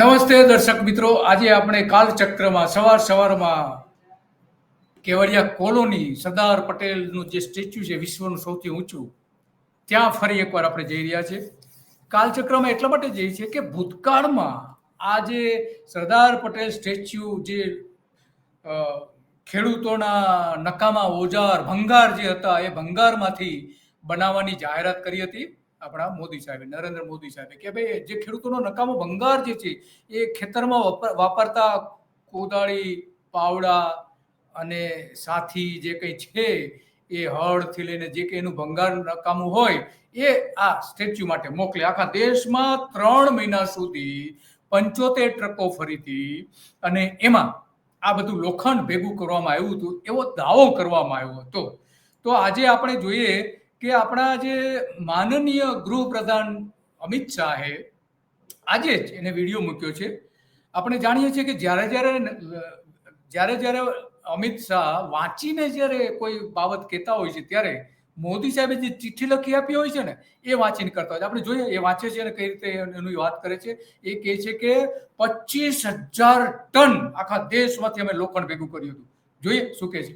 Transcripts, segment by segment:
નમસ્તે દર્શક મિત્રો. આજે આપણે કાલચક્રમાં, સવાર સવારમાં કેવડિયા કોલોની સરદાર પટેલનું જે સ્ટેચ્યુ છે, વિશ્વનું સૌથી ઊંચું, ત્યાં ફરી એકવાર આપણે જઈ રહ્યા છે કાલચક્રમાં એટલા માટે જઈએ છીએ કે ભૂતકાળમાં આ જે સરદાર પટેલ સ્ટેચ્યુ જે ખેડૂતોના નકામા ઓજાર, ભંગાર જે હતા, એ ભંગારમાંથી બનાવવાની જાહેરાત કરી હતી. આપણા મોદી સાહેબે, નરેન્દ્ર મોદી સાહેબે કે ભાઈ, જે ખેડૂતોનો નકામો ભંગાર જે છે, એ ખેતરમાં વાપરતા કોદાળી, પાવડા અને સાથી જે કંઈ છે, એ હળથી લઈને જે કંઈ એનું ભંગાર નકામું હોય, એ આ સ્ટેચ્યુ માટે મોકલે. આખા દેશમાં ત્રણ મહિના સુધી પંચોતેર ટ્રકો ફરીથી અને એમાં આ બધું લોખંડ ભેગું કરવામાં આવ્યું હતું, એવો દાવો કરવામાં આવ્યો હતો. તો આજે આપણે જોઈએ કે આપણા જે માનનીય ગૃહપ્રધાન અમિત શાહે આજે જ એને વીડિયો મૂક્યો છે. આપણે જાણીએ છીએ કે જ્યારે જ્યારે જ્યારે જ્યારે અમિત શાહ વાંચીને જ્યારે કોઈ બાબત કહેતા હોય છે ત્યારે મોદી સાહેબે જે ચિઠ્ઠી લખી આપી હોય છે ને, એ વાંચીને કરતા હોય છે. આપણે જોઈએ એ વાંચે છે અને કઈ રીતે એની વાત કરે છે. એ કહે છે કે પચીસ હજાર ટન આખા દેશમાંથી અમે લોખંડ ભેગું કર્યું હતું. જોઈએ શું કહે છે.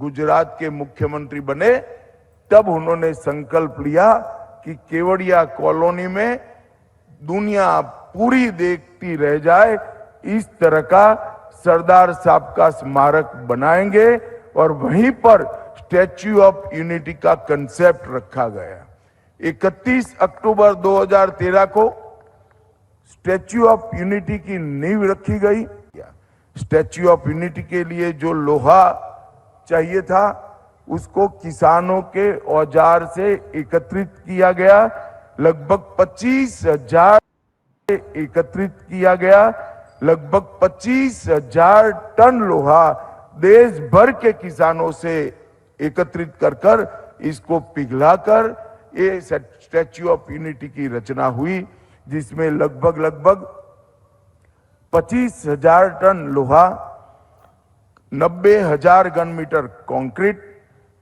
गुजरात के मुख्यमंत्री बने, तब उन्होंने संकल्प लिया कि केवड़िया कॉलोनी में दुनिया पूरी देखती रह जाए, इस तरह का सरदार साहब का स्मारक बनाएँगे और वहीं पर स्टैच्यू ऑफ़ यूनिटी का कंसेप्ट रखा गया। 31 अक्टूबर 2013 को स्टैच्यू ऑफ़ यूनिटी की नींव रखी गई। स्टैच्यू ऑफ़ यूनिटी के लिए जो लोहा चाहिए था, उसको किसानों के औज़ार से एकत्रित किया गया। लगभग पच्चीस हज़ार एकत्रित किया गया। लगभग पच्चीस हज़ार टन लोहा देश भर के किसानों से एकत्रित कर कर इसको पिघलाकर ये स्टैच्यू ऑफ़ यूनिटी की रचना हुई, जिसमें लगभग लगभग पच्चीस हज़ार टन लोहा नब्बे हजार घन मीटर कंक्रीट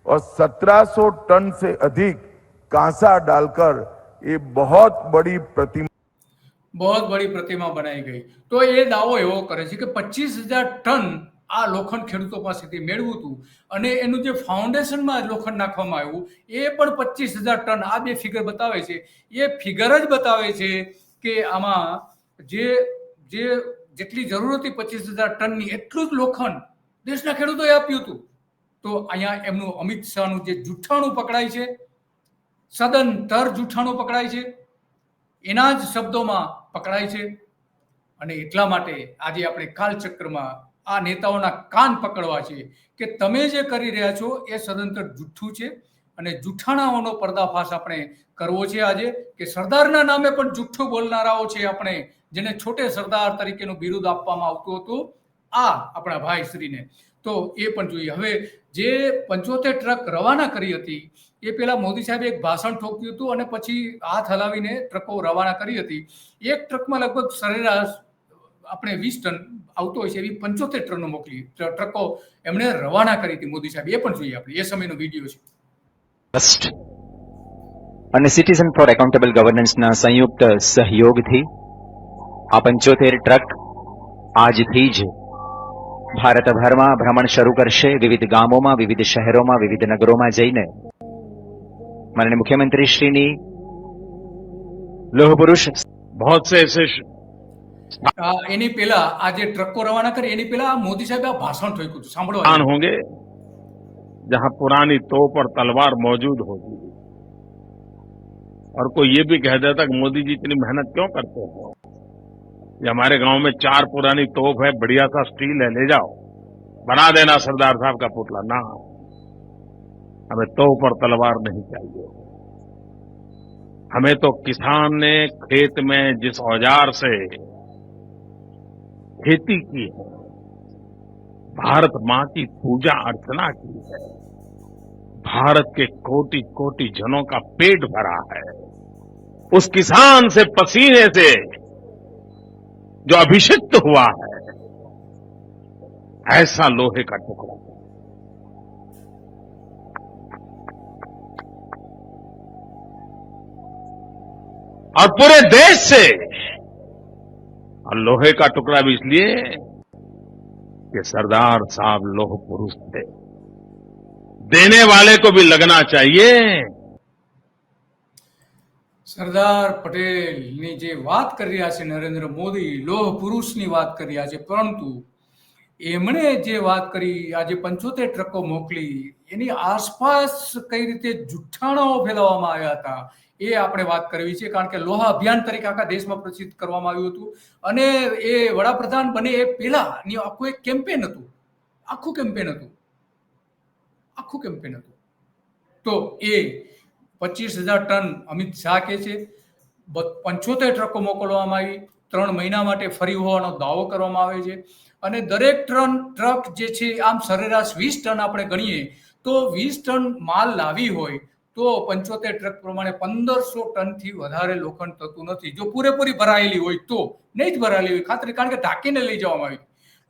और 1700 टन से अधिक कांसा डालकर ये बहुत बड़ी प्रतिमा બહુ બડી પ્રતિમા બનાવી ગઈ તો એ દાવો એવો કરે છે કે પચીસ હજાર ટન આ લોખંડ ખેડૂતો પાસેથી મેળવું હતું અને એનું જે ફાઉન્ડેશનમાં લોખંડ નાખવામાં આવ્યું એ પણ પચીસ હજાર ટન આ બે ફિગર બતાવે છે એ ફિગર જ બતાવે છે કે આમાં જે જે જેટલી જરૂર હતી પચીસ હજાર ટનની એટલું જ લોખંડ દેશના ખેડૂતોએ આપ્યું હતું. તો અહીંયા એમનું અમિત શાહનું જે જૂઠાણું પકડાય છે સદંતર જૂઠાણું પકડાય છે, એના જ શબ્દોમાં પકડાય છે. અને એટલા માટે આજે આપણે કાલચક્રમાં આ નેતાઓના કાન પકડવા છે કે તમે જે કરી રહ્યા છો એ સદંતર જુઠ્ઠું છે અને જુઠ્ઠાણાઓનો પર્દાફાશ આપણે કરવો છે આજે કે સરદારના નામે પણ જુઠ્ઠું બોલનારાઓ છે આપણે જેને છોટે સરદાર તરીકેનું બિરુદ આપવામાં આવતું હતું. આ આપણા ભાઈ શ્રીને તો એ પણ જોઈએ. હવે જે પંચોતેર ટ્રક રવાના કરી હતી, એ પેલા મોદી સાહેબે એક ભાષણ ઠોક્યું હતું અને પછી હાથ હલાવીને ટ્રકો રવાના કરી હતી. એક ટ્રકમાં લગભગ સરેરાશ આપણે વીસ ટન આવતો હોય છે એવી પંચોતેર ટનો મોકલી ટ્રકો એમણે રવાના કરી હતી મોદી સાહેબ. એ પણ જોઈએ આપણે. એ સમયનો વીડિયો છે. અને સિટીઝન ફોર એકાઉન્ટેબલ ગવર્નન્સના સંયુક્ત સહયોગથી આ પંચોતેર ટ્રક આજથી જ ભારતભરમાં ભ્રમણ શરૂ કરશે વિવિધ ગામોમાં વિવિધ શહેરોમાં વિવિધ નગરોમાં જઈને માનનીય મુખ્યમંત્રીશ્રીની લોહ પુરુષ बहुत से ऐसे श- આ એની પહેલા આ જે ટ્રકો રવાના કરી એની પહેલા મોદી સાહેબે આ ભાષણ ઠોક્યું હતું સાંભળો स्थान होंगे जहां पुरानी तोप और तलवार मौजूद होगी और कोई ये भी कह देता कि मोदी जी इतनी मेहनत क्यों करते हो ये हमारे गाँव में चार पुरानी तोप है, बढ़िया सा स्टील है, ले जाओ। बना देना सरदार साहब का पुतला, ना। हमें तोप और तलवार नहीं चाहिए। हमें तो किसान ने खेत में जिस औज़ार से खेती की है, भारत माँ की पूजा अर्चना की है, भारत के कोटि कोटि जनों का पेट भरा है, उस किसान से पसीने से जो अभिषिक्त हुआ है, ऐसा लोहे का टुकड़ा। और पूरे देश से, और लोहे का टुकड़ा भी इसलिए कि सरदार साहब लोह पुरुष थे। देने वाले को भी लगना चाहिए સરદાર પટેલની જે વાત કરી રહ્યા છે નરેન્દ્ર મોદી, લોહ પુરુષની વાત કરી રહ્યા છે, પરંતુ એમણે જે વાત કરી આજે પંચોતેર ટ્રકો મોકલી, એની આસપાસ કઈ રીતે જુઠ્ઠાણાઓ ફેલાવવામાં આવ્યા હતા, એ આપણે વાત કરવી છે, કારણ કે લોહા અભિયાન તરીકે આખા દેશમાં પ્રસિદ્ધ કરવામાં આવ્યું હતું. અને એ વડાપ્રધાન બને એ પહેલાની આખું એક કેમ્પેન હતું. આખું કેમ્પેન હતું. આખું કેમ્પેન હતું. તો એ પચીસ હજાર ટન અમિત શાહ કહે છે. પંચોતેર ટ્રકો મોકલવામાં આવી. ત્રણ મહિના માટે ફરી હોવાનો દાવો કરવામાં આવે છે. અને દરેક ટ્રન ટ્રક જે છે, આમ સરેરાશ વીસ ટન આપણે ગણીએ, તો વીસ ટન માલ લાવી હોય, તો પંચોતેર ટ્રક પ્રમાણે પંદરસો ટનથી વધારે લોખંડ થતું નથી. જો પૂરેપૂરી ભરાયેલી હોય તો, નહીં જ ભરાયેલી હોય. ખાતરી, કારણ કે ઢાંકીને લઈ જવામાં આવી.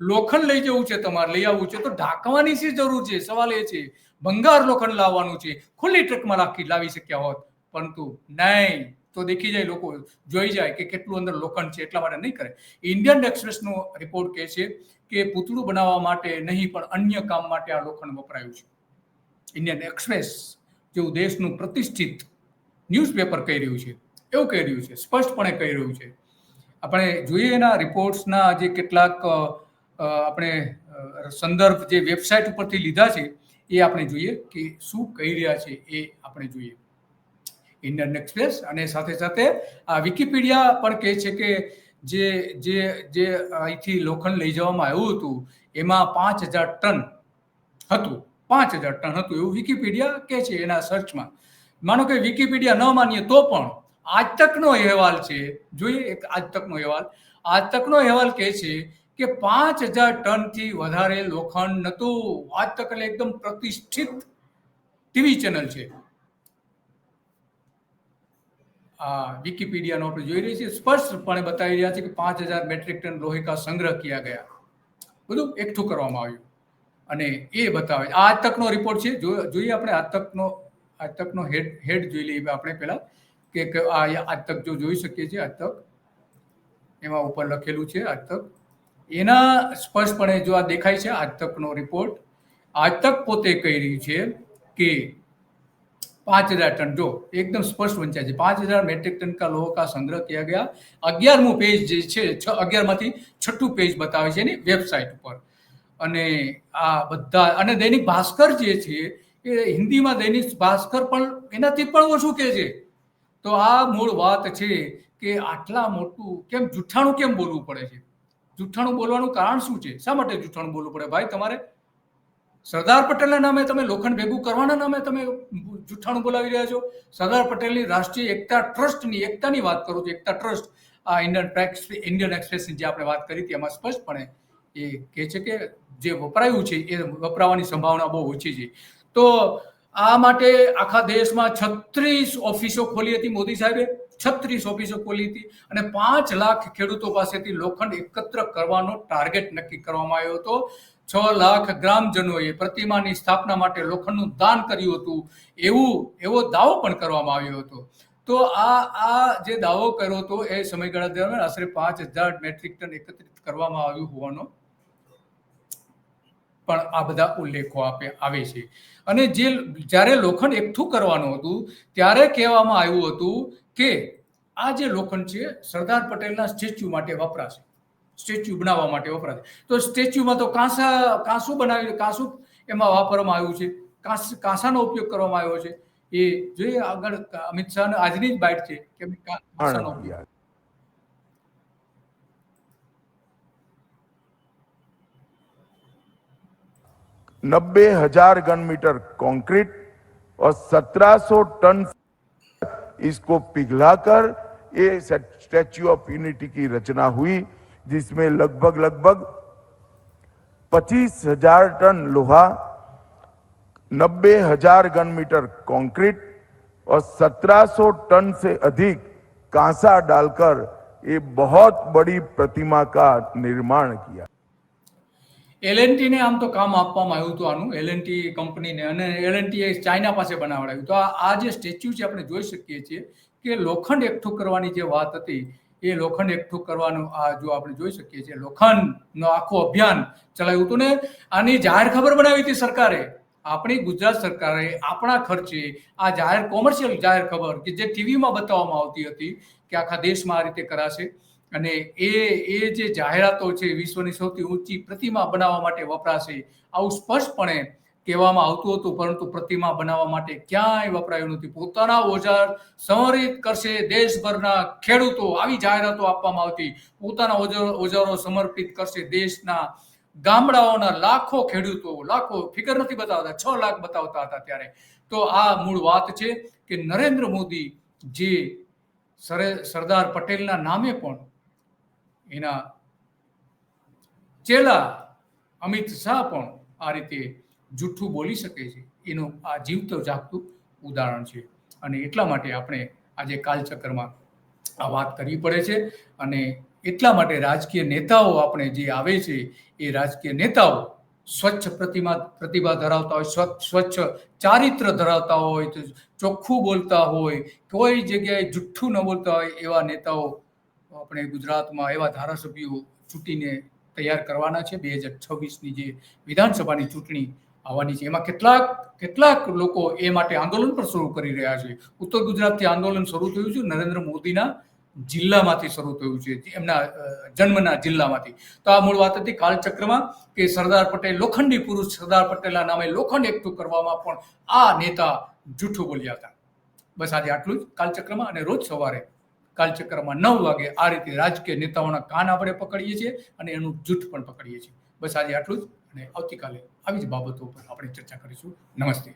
લોખંડ લઈ જવું છે, તમારે લઈ આવવું છે, તો ઢાંકવાની શી જરૂર છે? સવાલ એ છે, ભંગાર લોખંડ લાવવાનું છે, ખુલ્લી ટ્રકમાં રાખી લાવી શક્યા હોત, પરંતુ નહીં. તો દેખી જાય લોકો, જોઈ જાય કે કેટલું અંદર લોખંડ છે, એટલા માટે નહીં કરે. ઇન્ડિયન એક્સપ્રેસનો રિપોર્ટ કહે છે કે પૂતળું બનાવવા માટે નહીં, પણ અન્ય કામ માટે આ લોખંડ વપરાયું છે. ઇન્ડિયન એક્સપ્રેસ જેવું દેશનું પ્રતિષ્ઠિત ન્યૂઝપેપર કહી રહ્યું છે, એવું કહી રહ્યું છે, સ્પષ્ટપણે કહી રહ્યું છે. આપણે જોઈએ એના રિપોર્ટ્સના જે કેટલાક આપણે સંદર્ભ જે વેબસાઇટ ઉપરથી લીધા છે, એ આપણે જોઈએ કે શું કહી રહ્યા છે એ આપણે જોઈએ. ઇન્ડિયન એક્સપ્રેસ અને સાથે સાથે આ વિકિપીડિયા પણ કહે છે કે જે જે જે અહીંથી લોખંડ લઈ જવામાં આવ્યું હતું, એમાં પાંચ હજાર ટન હતું. પાંચ હજાર ટન હતું એવું વિકિપીડિયા કહે છે એના સર્ચમાં માનો કે વિકિપીડિયા ન માનીએ તો પણ આજ તકનો અહેવાલ છે. જોઈએ એક આજ તકનો અહેવાલ. આજ તકનો અહેવાલ કહે છે કે પાંચ હજાર ટનથી વધારે લોખંડ નતું આજ તક એટલે એકદમ પ્રતિષ્ઠિત ટીવી ચેનલ છે. આ વિકિપીડિયાનો આપણે જોઈ રહ્યા છીએ. સ્પષ્ટપણે બતાવી રહ્યા છે કે પાંચ હજાર મેટ્રિક ટન લોહિકા સંગ્રહ કિયા ગયા. બધું એકઠું કરવામાં આવ્યું. અને એ બતાવે આ તકનો રિપોર્ટ છે. જો- જોઈએ આપણે આ તકનો આજ તકનો હેડ હેડ જોઈ લઈએ. આપણે પહેલા કે આ આજ તક જો જોઈ શકીએ છીએ આજ તક. એમાં ઉપર લખેલું છે આજ તક. એના સ્પષ્ટપણે જો આ દેખાય છે આજ તકનો રિપોર્ટ આજ તક પોતે કહી રહ્યું છે કે પાંચ હજાર ટન, જો એકદમ સ્પષ્ટ વંચાય છે, પાંચ હજાર મેટ્રિક ટન કા લોહ કા સંગ્રહ કર્યા ગયા, અગિયારમું પેજ જે છે, છ, અગિયારમાંથી છઠ્ઠું પેજ બતાવે છે એની વેબસાઇટ ઉપર. અને આ બધા, અને દૈનિક ભાસ્કર જે છે, એ હિન્દીમાં દૈનિક ભાસ્કર પણ એનાથી પણ ઓછું કહે છે. તો આ મૂળ વાત છે કે આટલા મોટું, કેમ જુઠ્ઠાણું કેમ બોલવું પડે છે? જુઠ્ઠાણું બોલવાનું કારણ શું છે? શા માટે જૂઠાણું બોલવું પડે? ભાઈ, તમારે સરદાર પટેલના નામે તમે લોખંડ ભેગું કરવાના નામે તમે જુઠ્ઠાણું બોલાવી રહ્યા છો? સરદાર પટેલની રાષ્ટ્રીય એકતા ટ્રસ્ટની એકતાની વાત કરું છું. એકતા ટ્રસ્ટ, આ ઇન્ડિયન ઇન્ડિયન એક્સપ્રેસની જે આપણે વાત કરી હતી, એમાં સ્પષ્ટપણે એ કહે છે કે જે વપરાયું છે, એ વપરાવાની સંભાવના બહુ ઓછી છે. તો આ માટે આખા દેશમાં છત્રીસ ઓફિસો ખોલી હતી મોદી સાહેબે. છત્રીસ ઓફિસો ખોલી હતી અને પાંચ લાખ ખેડૂતો પાસેથી લોખંડ એકત્ર કરવાનો ટાર્ગેટ નક્કી કરવામાં આવ્યો હતો. છ લાખ ગ્રામજનોએ પ્રતિમાની સ્થાપના માટે લોખંડનું દાન કર્યું હતું. એવું, એવો દાવો પણ કરવામાં આવ્યો હતો. તો આ આ જે દાવો કર્યો હતો એ સમયગાળા દરમિયાન આશરે પાંચ હજાર મેટ્રિક ટન એકત્રિત કરવામાં આવ્યું હોવાનો પણ આ બધા ઉલ્લેખો આપે, આવે છે. અને જે, જ્યારે લોખંડ એકઠું કરવાનું હતું, ત્યારે કહેવામાં આવ્યું હતું કે આ જે લોખંડ છે સરદાર પટેલના સ્ટેચ્યુ માટે વપરાશે સ્ટેચ્યુ બનાવવા માટે વપરાશે તો સ્ટેચ્યુમાં તો કાંસા કાંસું બનાવી કાંસું એમાં વાપરવામાં આવ્યું છે કાંસ કાંસાનો ઉપયોગ કરવામાં આવ્યો છે એ જોઈએ આગળ અમિત શાહ આજની જ બાઇટ છે કે કા- કાંસાનો ઉપયોગ किया नब्बे हजार घन मीटर कंक्रीट और 1700 टन इसको पिघलाकर ये स्टैच्यू ऑफ़ यूनिटी की रचना हुई, जिसमें लगभग लगभग पच्चीस हज़ार टन लोहा, नब्बे हज़ार घन मीटर कंक्रीट और 1700 टन से अधिक कांसा डालकर ये बहुत बड़ी प्रतिमा का निर्माण किया। એલએનટી ને આમ તો કામ આપવામાં આવ્યું હતું આનું એલએનટી કંપનીને અને એલએનટી એ ચાઇના પાસે બનાવડાવ્યું તો આ જે સ્ટેચ્યુ છે આપણે જોઈ શકીએ છીએ કે લોખંડ એકઠું કરવાની જે વાત હતી, એ લોખંડ એકઠું કરવાનું આ જો આપણે જોઈ શકીએ છીએ, લોખંડનો આખું અભિયાન ચલાવ્યું હતું ને આની જાહેર ખબર બનાવી હતી સરકારે. આપણી ગુજરાત સરકારે આપણા ખર્ચે આ જાહેર કોમર્શિયલ જાહેર ખબર કે જે ટીવીમાં બતાવવામાં આવતી હતી કે આખા દેશમાં આ રીતે કરાશે. અને એ એ જે જાહેરાતો છે વિશ્વની સૌથી ઊંચી પ્રતિમા બનાવવા માટે વપરાશે આવું સ્પષ્ટપણે કહેવામાં આવતું હતું, પરંતુ પ્રતિમા બનાવવા માટે ક્યાંય વપરાયું નથી. પોતાના ઓજાર સંવરિત કરશે દેશભરના ખેડૂતો. આવી જાહેરાતો આપવામાં આવતી. પોતાના ઓજારો ઓજારો સમર્પિત કરશે દેશના ગામડાઓના લાખો ખેડૂતો. લાખો ફિગર નથી બતાવતા, છ લાખ બતાવતા હતા ત્યારે. તો આ મૂળ વાત છે કે નરેન્દ્ર મોદી જે સરે- સરદાર પટેલના નામે પણ એના ચેલા અમિત શાહ પણ આ રીતે જૂઠું બોલી શકે છે. એનું આ જીવતો જાગતું ઉદાહરણ છે. અને એટલા માટે આપણે આજે કાલચક્રમાં આ વાત કરવી પડે છે. અને એટલા માટે રાજકીય નેતાઓ આપણે જે આવે છે, એ રાજકીય નેતાઓ સ્વચ્છ પ્રતિમા, પ્રતિભા ધરાવતા હોય સ્વચ્છ ચારિત્ર ધરાવતા હોય ચોખ્ખું બોલતા હોય, કોઈ જગ્યાએ જુઠ્ઠું ન બોલતા હોય એવા નેતાઓ આપણે ગુજરાતમાં એવા ધારાસભ્યો ચૂંટીને તૈયાર કરવાના છે. બે હજાર છવ્વીસની જે વિધાનસભાની ચૂંટણી આવવાની છે. એમાં કેટલાક કેટલાક લોકો એ માટે આંદોલન પણ શરૂ કરી રહ્યા છે. ઉત્તર ગુજરાતથી આંદોલન શરૂ થયું છે. નરેન્દ્ર મોદીના જિલ્લામાંથી શરૂ થયું છે. એમના જન્મના જિલ્લામાંથી. તો આ મૂળ વાત હતી કાલચક્રમાં કે સરદાર પટેલ, લોખંડી પુરુષ સરદાર પટેલના નામે લોખંડ એકઠું કરવામાં પણ આ નેતા જૂઠું બોલ્યા હતા. બસ આજે આટલું જ કાલચક્રમાં અને રોજ સવારે કાલચક્રમાં નવ વાગે આ રીતે રાજકીય નેતાઓના કાન આપણે પકડીએ છીએ અને એનું જૂઠ પણ પકડીએ છીએ. બસ આજે આટલું જ અને આવતીકાલે આવી જ બાબતો પર આપણે ચર્ચા કરીશું. નમસ્તે.